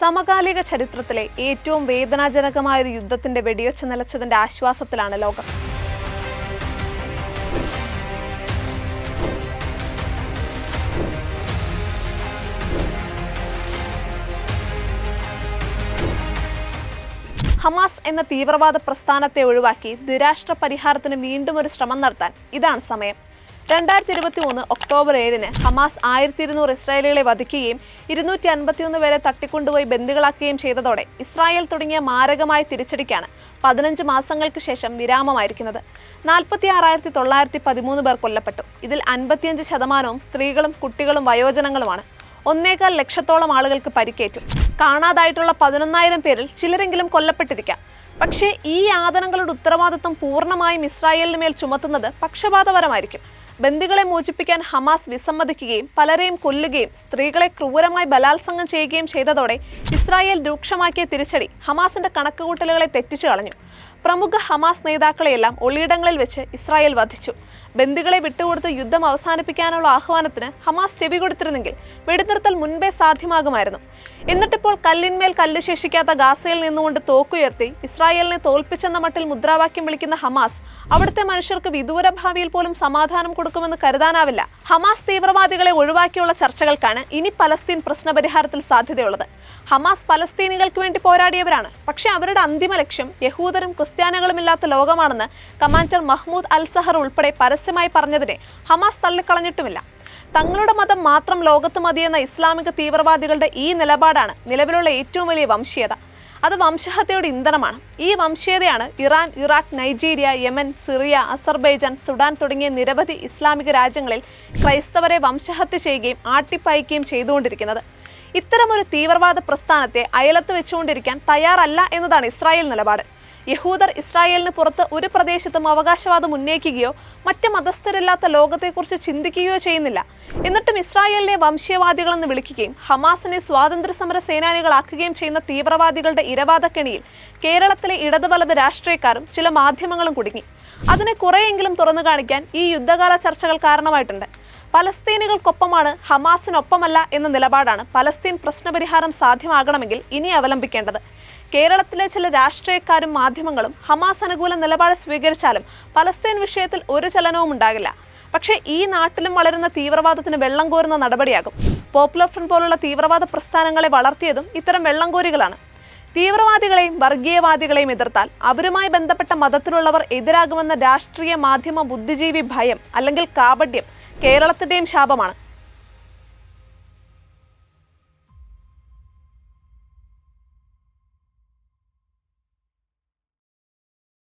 സമകാലിക ചരിത്രത്തിലെ ഏറ്റവും വേദനാജനകമായ ഒരു യുദ്ധത്തിന്റെ വെടിയൊച്ച നിലച്ചതിന്റെ ആശ്വാസത്തിലാണ് ലോകം. ഹമാസ് എന്ന തീവ്രവാദ പ്രസ്ഥാനത്തെ ഒഴിവാക്കി ദുരാഷ്ട്ര പരിഹാരത്തിന് വീണ്ടും ഒരു ശ്രമം നടത്താൻ ഇതാണ് സമയം. രണ്ടായിരത്തി ഇരുപത്തി മൂന്ന് ഒക്ടോബർ ഏഴിന് ഹമാസ് ആയിരത്തി ഇരുന്നൂറ് ഇസ്രായേലുകളെ വധിക്കുകയും ഇരുന്നൂറ്റി അൻപത്തിയൊന്ന് പേരെ തട്ടിക്കൊണ്ടുപോയി ബന്ദികളാക്കുകയും ചെയ്തതോടെ ഇസ്രായേൽ തുടങ്ങിയ മാരകമായ തിരിച്ചടിക്കാണ് പതിനഞ്ച് മാസങ്ങൾക്ക് ശേഷം വിരാമമായിരിക്കുന്നത്. നാൽപ്പത്തി ആറായിരത്തി തൊള്ളായിരത്തി പതിമൂന്ന് പേർ കൊല്ലപ്പെട്ടു. ഇതിൽ അൻപത്തിയഞ്ച് ശതമാനവും സ്ത്രീകളും കുട്ടികളും വയോജനങ്ങളുമാണ്. ഒന്നേകാൽ ലക്ഷത്തോളം ആളുകൾക്ക് പരിക്കേറ്റു. കാണാതായിട്ടുള്ള പതിനൊന്നായിരം പേരിൽ ചിലരെങ്കിലും കൊല്ലപ്പെട്ടിരിക്കാം. പക്ഷേ ഈ യാതനകളുടെ ഉത്തരവാദിത്വം പൂർണമായും ഇസ്രായേലിന് മേൽ ചുമത്തുന്നത് പക്ഷപാതപരമായിരിക്കും. ബന്ദികളെ മോചിപ്പിക്കാൻ ഹമാസ് വിസമ്മതിക്കുകയും പലരെയും കൊല്ലുകയും സ്ത്രീകളെ ക്രൂരമായി ബലാത്സംഗം ചെയ്യുകയും ചെയ്തതോടെ ഇസ്രായേൽ രൂക്ഷമാക്കിയ തിരിച്ചടി ഹമാസിന്റെ കണക്കുകൂട്ടലുകളെ തെറ്റിച്ചു കളഞ്ഞു. പ്രമുഖ ഹമാസ് നേതാക്കളെയെല്ലാം ഒളിയിടങ്ങളിൽ വെച്ച് ഇസ്രായേൽ വധിച്ചു. ബന്ദികളെ വിട്ടുകൊടുത്ത് യുദ്ധം അവസാനിപ്പിക്കാനുള്ള ആഹ്വാനത്തിന് ഹമാസ് ചെവി കൊടുത്തിരുന്നെങ്കിൽ വെടിനിർത്തൽ മുൻപേ സാധ്യമാകുമായിരുന്നു. എന്നിട്ടിപ്പോൾ കല്ലിന്മേൽ കല്ല് ശേഷിക്കാത്ത ഗാസയിൽ നിന്നുകൊണ്ട് തോക്കുയർത്തി ഇസ്രായേലിനെ തോൽപ്പിച്ചെന്ന മട്ടിൽ മുദ്രാവാക്യം വിളിക്കുന്ന ഹമാസ് അവിടുത്തെ മനുഷ്യർക്ക് വിദൂര ഭാവിയിൽ പോലും സമാധാനം കൊടുക്കുമെന്ന് കരുതാനാവില്ല. ഹമാസ് തീവ്രവാദികളെ ഒഴിവാക്കിയുള്ള ചർച്ചകൾക്കാണ് ഇനി പലസ്തീൻ പ്രശ്നപരിഹാരത്തിൽ സാധ്യതയുള്ളത്. ഹമാസ് പലസ്തീനികൾക്ക് വേണ്ടി പോരാടിയവരാണ്. പക്ഷേ അവരുടെ അന്തിമ ലക്ഷ്യം യഹൂദരും ക്രിസ്ത്യാനികളും ഇല്ലാത്ത ലോകമാണെന്ന് കമാൻഡർ മഹ്മൂദ് അൽ സഹർ ഉൾപ്പെടെ പരസ്യമായി പറഞ്ഞതിനെ ഹമാസ് തള്ളിക്കളഞ്ഞിട്ടുമില്ല. തങ്ങളുടെ മതം മാത്രം ലോകത്ത് മതിയെന്ന ഇസ്ലാമിക തീവ്രവാദികളുടെ ഈ നിലപാടാണ് നിലവിലുള്ള ഏറ്റവും വലിയ വംശീയത. അത് വംശഹത്യയുടെ ഇന്ധനമാണ്. ഈ വംശീയതയാണ് Iran Iraq Nigeria Yemen Syria Azerbaijan Sudan തുടങ്ങിയ നിരവധി ഇസ്ലാമിക രാജ്യങ്ങളിൽ ക്രൈസ്തവരെ വംശഹത്യ ചെയ്യുകയും ആട്ടിപ്പായിക്കുകയും ചെയ്തുകൊണ്ടിരിക്കുന്നത്. ഇത്തരമൊരു തീവ്രവാദ പ്രസ്ഥാനത്തെ അയലത്ത് വെച്ചുകൊണ്ടിരിക്കാൻ തയ്യാറല്ല എന്നതാണ് ഇസ്രായേൽ നിലപാട്. യഹൂദർ ഇസ്രായേലിന് പുറത്ത് ഒരു പ്രദേശത്തും അവകാശവാദം ഉന്നയിക്കുകയോ മറ്റ് മതസ്ഥരില്ലാത്ത ലോകത്തെക്കുറിച്ച് ചിന്തിക്കുകയോ ചെയ്യുന്നില്ല. എന്നിട്ടും ഇസ്രായേലിനെ വംശീയവാദികളെന്ന് വിളിക്കുകയും ഹമാസിനെ സ്വാതന്ത്ര്യ സമര സേനാനികളാക്കുകയും ചെയ്യുന്ന തീവ്രവാദികളുടെ ഇരവാദക്കെണിയിൽ കേരളത്തിലെ ഇടതുവലത് രാഷ്ട്രീയക്കാരും ചില മാധ്യമങ്ങളും കുടുങ്ങി. അതിനെ കുറേയെങ്കിലും തുറന്നു കാണിക്കാൻ ഈ യുദ്ധകാല ചർച്ചകൾ കാരണമായിട്ടുണ്ട്. പലസ്തീനുകൾക്കൊപ്പമാണ് ഹമാസിനൊപ്പമല്ല എന്ന നിലപാടാണ് പലസ്തീൻ പ്രശ്നപരിഹാരം സാധ്യമാകണമെങ്കിൽ ഇനി അവലംബിക്കേണ്ടത്. കേരളത്തിലെ ചില രാഷ്ട്രീയക്കാരും മാധ്യമങ്ങളും ഹമാസ് അനുകൂല നിലപാട് സ്വീകരിച്ചാലും പലസ്തീൻ വിഷയത്തിൽ ഒരു ചലനവും ഉണ്ടാകില്ല. പക്ഷേ ഈ നാട്ടിലും വളരുന്ന തീവ്രവാദത്തിന് വെള്ളം കോരുന്ന നടപടിയാകും. പോപ്പുലർ ഫ്രണ്ട് പോലുള്ള തീവ്രവാദ പ്രസ്ഥാനങ്ങളെ വളർത്തിയതും ഇത്തരം വെള്ളം വെള്ളംകോരികളാണ് തീവ്രവാദികളെയും വർഗീയവാദികളെയും എതിർത്താൽ അവരുമായി ബന്ധപ്പെട്ട മതത്തിലുള്ളവർ എതിരാകുമെന്ന രാഷ്ട്രീയ മാധ്യമ ബുദ്ധിജീവി ഭയം അല്ലെങ്കിൽ കാപട്യം കേരളത്തിന്റെയും ശാപമാണ്.